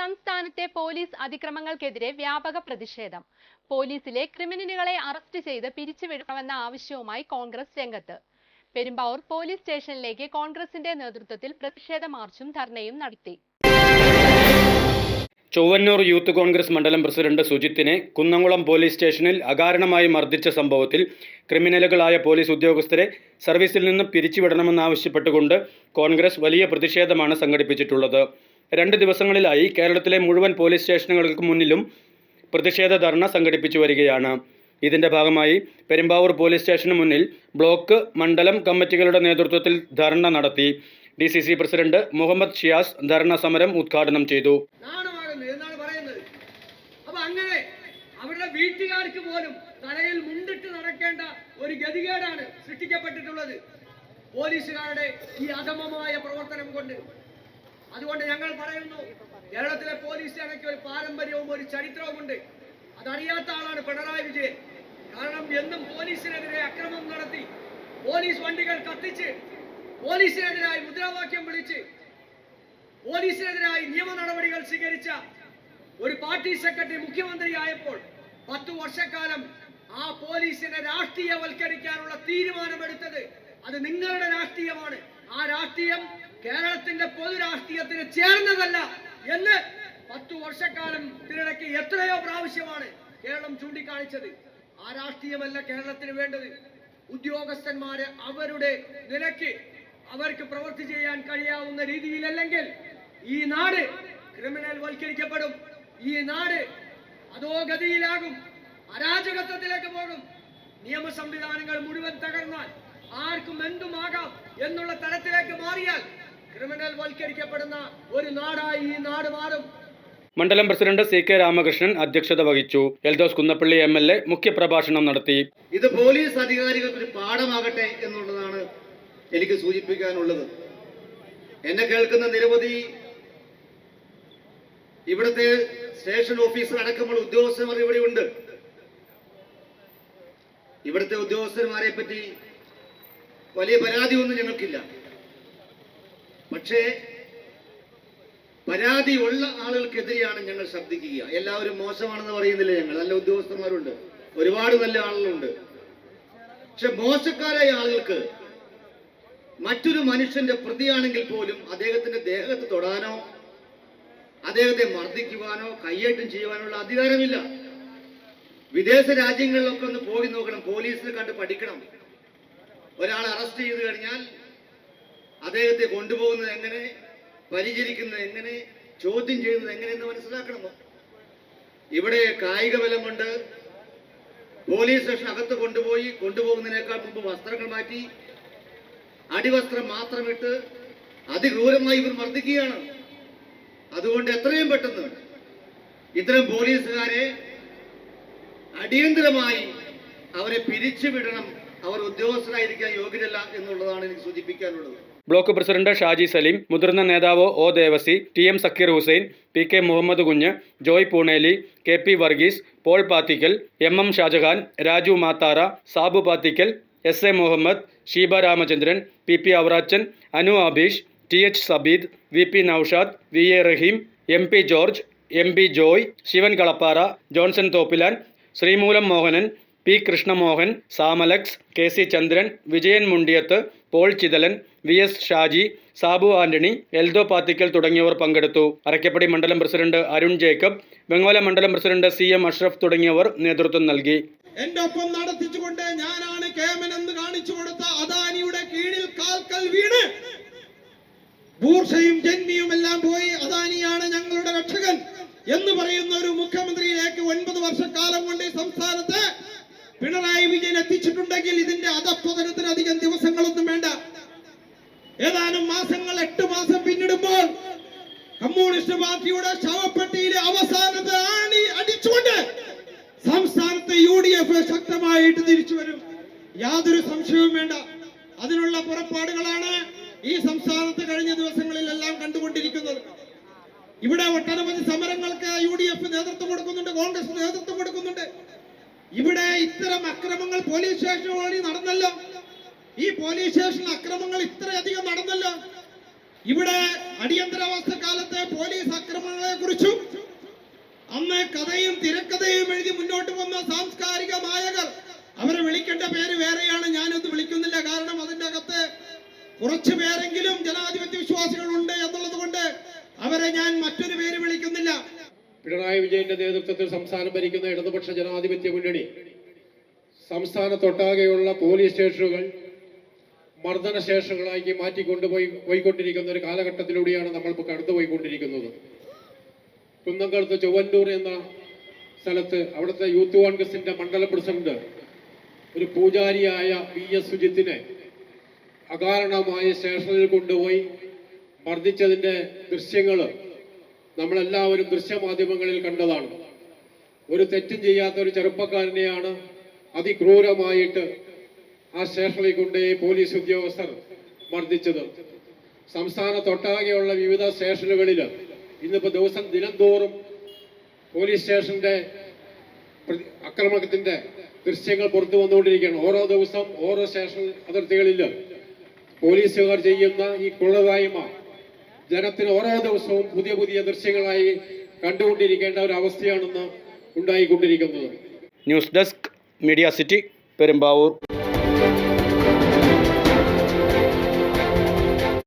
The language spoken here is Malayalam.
സംസ്ഥാനത്തെ പോലീസ് അതിക്രമങ്ങൾക്കെതിരെ വ്യാപക പ്രതിഷേധം. പോലീസിലെ ക്രിമിനലുകളെ അറസ്റ്റ് ചെയ്ത് പിരിച്ചുവിടണമെന്ന ആവശ്യവുമായി കോൺഗ്രസ് രംഗത്ത്. പെരുമ്പാവൂർ പോലീസ് സ്റ്റേഷനിലേക്ക് കോൺഗ്രസിന്റെ നേതൃത്വത്തിൽ പ്രതിഷേധ മാർച്ചും ധർണയും നടത്തി. ചൊവ്വന്നൂർ യൂത്ത് കോൺഗ്രസ് മണ്ഡലം പ്രസിഡന്റ് സുജിത്തിനെ കുന്നംകുളം പോലീസ് സ്റ്റേഷനിൽ അകാരണമായി മർദ്ദിച്ച സംഭവത്തിൽ ക്രിമിനലുകളായ പോലീസ് ഉദ്യോഗസ്ഥരെ സർവീസിൽ നിന്ന് പിരിച്ചുവിടണമെന്നാവശ്യപ്പെട്ടുകൊണ്ട് കോൺഗ്രസ് വലിയ പ്രതിഷേധമാണ് സംഘടിപ്പിച്ചിട്ടുള്ളത്. രണ്ട് ദിവസങ്ങളിലായി കേരളത്തിലെ മുഴുവൻ പോലീസ് സ്റ്റേഷനുകൾക്ക് മുന്നിലും പ്രതിഷേധ ധർണ സംഘടിപ്പിച്ചു വരികയാണ്. ഇതിന്റെ ഭാഗമായി പെരുമ്പാവൂർ പോലീസ് സ്റ്റേഷന് മുന്നിൽ ബ്ലോക്ക് മണ്ഡലം കമ്മിറ്റികളുടെ നേതൃത്വത്തിൽ ധർണ നടത്തി. D C C president Muhammad Shiyas dharna സമരം ഉദ്ഘാടനം ചെയ്തു. അങ്ങനെ അവരുടെ വീട്ടുകാർക്ക് പോലും തലയിൽ മുണ്ടിട്ട് നടക്കേണ്ട ഒരു ഗതികേടാണ് സൃഷ്ടിക്കപ്പെട്ടിട്ടുള്ളത്. പോലീസുകാരുടെ ഈ അധമമായ പ്രവർത്തനം കൊണ്ട്. അതുകൊണ്ട് ഞങ്ങൾ പറയുന്നു കേരളത്തിലെ പോലീസ് സേനയ്ക്ക് ഒരു പാരമ്പര്യവും ഒരു ചരിത്രവുമുണ്ട് അതറിയാത്ത ആളാണ് പിണറായി വിജയൻ. കാരണം എന്നും പോലീസിനെതിരെ അക്രമം നടത്തി പോലീസ് വണ്ടികൾ കത്തിച്ച് പോലീസിനെതിരായി മുദ്രാവാക്യം വിളിച്ച് പോലീസിനെതിരായി നിയമ നടപടികൾ സ്വീകരിച്ച ഒരു പാർട്ടി സെക്രട്ടറി മുഖ്യമന്ത്രി ആയപ്പോൾ പത്തു വർഷക്കാലം ആ പോലീസിനെ രാഷ്ട്രീയവൽക്കരിക്കാനുള്ള തീരുമാനമെടുത്തത് അത് നിങ്ങളുടെ രാഷ്ട്രീയമാണ്. ആ രാഷ്ട്രീയം കേരളത്തിന്റെ പൊതു രാഷ്ട്രീയത്തിന് ചേർന്നതല്ല എന്ന് പത്തു വർഷക്കാലം ഇതിനിടയ്ക്ക് എത്രയോ പ്രാവശ്യമാണ് കേരളം ചൂണ്ടിക്കാണിച്ചത്. ആ രാഷ്ട്രീയമല്ല കേരളത്തിന് വേണ്ടത്. ഉദ്യോഗസ്ഥന്മാരെ അവരുടെ നിലയ്ക്ക് അവർക്ക് പ്രവൃത്തി ചെയ്യാൻ കഴിയാവുന്ന രീതിയിലല്ലെങ്കിൽ ഈ നാട് ക്രിമിനൽ വൽക്കരിക്കപ്പെടും. ഈ നാട് അധോഗതിയിലാകും. അരാജകത്വത്തിലേക്ക് പോകും. നിയമ സംവിധാനങ്ങൾ മുഴുവൻ തകർന്നാൽ ആർക്കും എന്തുമാകാം എന്നുള്ള തരത്തിലേക്ക് മാറിയാൽ ക്രിമിനൽ വൽക്കരിക്കപ്പെടുന്ന ഒരു നാടായി ഈ നാട് മാറും. മണ്ഡലം പ്രസിഡന്റ് സി കെ രാമകൃഷ്ണൻ അധ്യക്ഷത വഹിച്ചു. Eldhose Kunnappilly M L A മുഖ്യപ്രഭാഷണം നടത്തി. ഇത് പോലീസ് അധികാരികൾക്ക് ഒരു പാഠമാകട്ടെ എന്നുള്ളതാണ് എനിക്ക് സൂചിപ്പിക്കാനുള്ളത്. എന്നെ കേൾക്കുന്ന നിരവധി ഇവിടുത്തെ സ്റ്റേഷൻ ഓഫീസർ അടക്കമുള്ള ഉദ്യോഗസ്ഥന്മാർ ഇവിടെ ഉണ്ട് ഇവിടുത്തെ ഉദ്യോഗസ്ഥന്മാരെ പറ്റി വലിയ പരാതിയൊന്നും ഞങ്ങൾക്കില്ല. പക്ഷേ പരാതി ഉള്ള ആളുകൾക്കെതിരെയാണ് ഞങ്ങൾ ശബ്ദിക്കുക. എല്ലാവരും മോശമാണെന്ന് പറയുന്നില്ല ഞങ്ങൾ? നല്ല ഉദ്യോഗസ്ഥന്മാരുണ്ട്. ഒരുപാട് നല്ല ആളുകളുണ്ട്. പക്ഷെ മോശക്കാരായ ആളുകൾക്ക് മറ്റൊരു മനുഷ്യന്റെ പ്രതിയാണെങ്കിൽ പോലും അദ്ദേഹത്തിന്റെ ദേഹത്ത് തൊടാനോ അദ്ദേഹത്തെ മർദ്ദിക്കുവാനോ കയ്യേറ്റം ചെയ്യുവാനുള്ള അധികാരമില്ല. വിദേശ രാജ്യങ്ങളിലൊക്കെ ഒന്ന് പോയി നോക്കണം. പോലീസിനെ കണ്ട് പഠിക്കണം. ഒരാളെ അറസ്റ്റ് ചെയ്ത് കഴിഞ്ഞാൽ അദ്ദേഹത്തെ കൊണ്ടുപോകുന്നത് എങ്ങനെ പരിചരിക്കുന്നത് എങ്ങനെ ചോദ്യം ചെയ്യുന്നത് എങ്ങനെയെന്ന് മനസ്സിലാക്കണം ഇവിടെ കായിക ബലമുണ്ട് പോലീസ് സ്റ്റേഷൻ അകത്ത് കൊണ്ടുപോയി കൊണ്ടുപോകുന്നതിനേക്കാൾ മുമ്പ് വസ്ത്രങ്ങൾ മാറ്റി അടിവസ്ത്രം മാത്രമിട്ട് അതിക്രൂരമായി ഇവർ മർദ്ദിക്കുകയാണ്. അതുകൊണ്ട് എത്രയും പെട്ടെന്ന് ഇത്തരം പോലീസുകാരെ അടിയന്തരമായി അവരെ പിരിച്ചുവിടണം അവർ ഉദ്യോഗസ്ഥനായിരിക്കാൻ യോഗ്യരല്ല എന്നുള്ളതാണ് എനിക്ക് സൂചിപ്പിക്കാനുള്ളത്. ബ്ലോക്ക് പ്രസിഡന്റ് ഷാജി സലീം മുതിർന്ന നേതാവ് O Devassy T M Sakeer Hussain P K Muhammad Kunju Joy Pooneli K P Varghese Paul Pathikkal M M Shajahan Raju Mathara Sabu Pathikkal S A Muhammad Sheeba Ramachandran P P Avarachan Anu Abeesh T H Sabeed V P Noushad V A Rahim M P George M P Joy Shivan Kalappara Johnson Thoppilan Sreemoolam Mohanan P Krishnamohan Samalex K C Chandran Vijayan Mundiyath Paul Chithalan V S Shaji Sabu Antony Eldho Pathikkal തുടങ്ങിയവർ പങ്കെടുത്തു. അരക്കപ്പടി മണ്ഡലം പ്രസിഡന്റ് അരുൺ ജേക്കബ് ബംഗാല മണ്ഡലം പ്രസിഡന്റ് സി എം അഷ്റഫ് തുടങ്ങിയവർ നേതൃത്വം നൽകി. എന്റെ ഒപ്പം നടത്തിച്ചുകൊണ്ട് ഞാനാണ് കേമൻ എന്ന് കാണിച്ചു കൊടുത്ത അദാനിയുടെ കീഴിൽ കാൽക്കൽ വീണ്. ബൂർഷയും ജന്മിയും എല്ലാം പോയി അദാനിയാണ് ഞങ്ങളുടെ രക്ഷകൻ എന്ന് പറയുന്ന ഒരു മുഖ്യമന്ത്രിയിലേക്ക് ഒൻപത് വർഷക്കാലം കൊണ്ട് ഈ സംസ്ഥാനത്ത് പിണറായി വിജയൻ എത്തിച്ചിട്ടുണ്ടെങ്കിൽ ഇതിന്റെ അധപ്പതനത്തിന് അധികം ദിവസങ്ങളൊന്നും വേണ്ട. ഏതാനും മാസങ്ങൾ എട്ട് മാസം പിന്നിടുമ്പോൾ കമ്മ്യൂണിസ്റ്റ് പാർട്ടിയുടെ ശവപ്പെട്ടിയിലെ അവസാനത്തെ ആണി അടിച്ചുകൊണ്ട് സംസ്ഥാനത്തെ യു ഡി എഫ് ശക്തമായിട്ട് തിരിച്ചു വരും. യാതൊരു സംശയവും വേണ്ട. അതിനുള്ള പുറപ്പാടുകളാണ് ഈ സംസ്ഥാനത്ത് കഴിഞ്ഞ ദിവസങ്ങളിലെല്ലാം കണ്ടുകൊണ്ടിരിക്കുന്നത്. ഇവിടെ ഒട്ടനവധി സമരങ്ങൾക്ക് യു ഡി എഫ് നേതൃത്വം കൊടുക്കുന്നുണ്ട് കോൺഗ്രസ് നേതൃത്വം കൊടുക്കുന്നുണ്ട്. ഇവിടെ ഇത്തരം അക്രമങ്ങൾ പോലീസ് സ്റ്റേഷൻ വഴി നടന്നല്ലോ. ഈ പോലീസ് സ്റ്റേഷൻ അക്രമങ്ങൾ ഇത്രയധികം നടന്നല്ലോ. ഇവിടെ അടിയന്തരാവസ്ഥ കാലത്തെ പോലീസ് അക്രമങ്ങളെ കുറിച്ചും അന്ന് കഥയും തിരക്കഥയും എഴുതി മുന്നോട്ട് വന്ന സാംസ്കാരിക നായകർ അവരെ വിളിക്കേണ്ട പേര് വേറെയാണ്. ഞാനൊന്ന് വിളിക്കുന്നില്ല. കാരണം അതിന്റെ അകത്ത് കുറച്ചു പേരെങ്കിലും ജനാധിപത്യ വിശ്വാസികളുണ്ട് എന്നുള്ളത് കൊണ്ട് അവരെ ഞാൻ മറ്റൊരു പിണറായി വിജയന്റെ നേതൃത്വത്തിൽ സംസ്ഥാനം ഭരിക്കുന്ന ഇടതുപക്ഷ ജനാധിപത്യ മുന്നണി സംസ്ഥാനത്തൊട്ടാകെയുള്ള പോലീസ് സ്റ്റേഷനുകൾ മർദ്ദന സ്റ്റേഷനുകളാക്കി മാറ്റിക്കൊണ്ടുപോയി പോയിക്കൊണ്ടിരിക്കുന്ന ഒരു കാലഘട്ടത്തിലൂടെയാണ് നമ്മൾ ഇപ്പോൾ കടന്നുപോയിക്കൊണ്ടിരിക്കുന്നത്. കുന്നംകുളത്ത് ചൊവ്വന്നൂർ എന്ന സ്ഥലത്ത് അവിടുത്തെ യൂത്ത് കോൺഗ്രസിന്റെ മണ്ഡല പ്രസിഡന്റ് ഒരു പൂജാരിയായ വി എസ് സുജിത്തിനെ അകാരണമായ സ്റ്റേഷനിൽ കൊണ്ടുപോയി മർദ്ദിച്ചതിന്റെ ദൃശ്യങ്ങൾ നമ്മളെല്ലാവരും ദൃശ്യമാധ്യമങ്ങളിൽ കണ്ടതാണ്. ഒരു തെറ്റും ചെയ്യാത്ത ഒരു ചെറുപ്പക്കാരനെയാണ് അതിക്രൂരമായിട്ട് ആ സ്റ്റേഷനിൽ കൊണ്ടുപോയി പോലീസ് ഉദ്യോഗസ്ഥർ മർദ്ദിച്ചത്. സംസ്ഥാനത്തൊട്ടാകെയുള്ള വിവിധ സ്റ്റേഷനുകളിൽ ഇന്നിപ്പോൾ ദിവസം ദിനംതോറും പോലീസ് സ്റ്റേഷന്റെ ആക്രമണത്തിന്റെ ദൃശ്യങ്ങൾ പുറത്തു വന്നുകൊണ്ടിരിക്കുകയാണ്. ഓരോ ദിവസം ഓരോ സ്റ്റേഷൻ അതിർത്തികളിൽ പോലീസുകാർ ചെയ്യുന്ന ഈ കൊള്ളതായ്മ ജനത്തിന് ഓരോ ദിവസവും പുതിയ പുതിയ ദൃശ്യങ്ങളായി കണ്ടുകൊണ്ടിരിക്കേണ്ട ഒരു അവസ്ഥയാണെന്ന് ഉണ്ടായിക്കൊണ്ടിരിക്കുന്നത്. News desk media city Perumbavoor.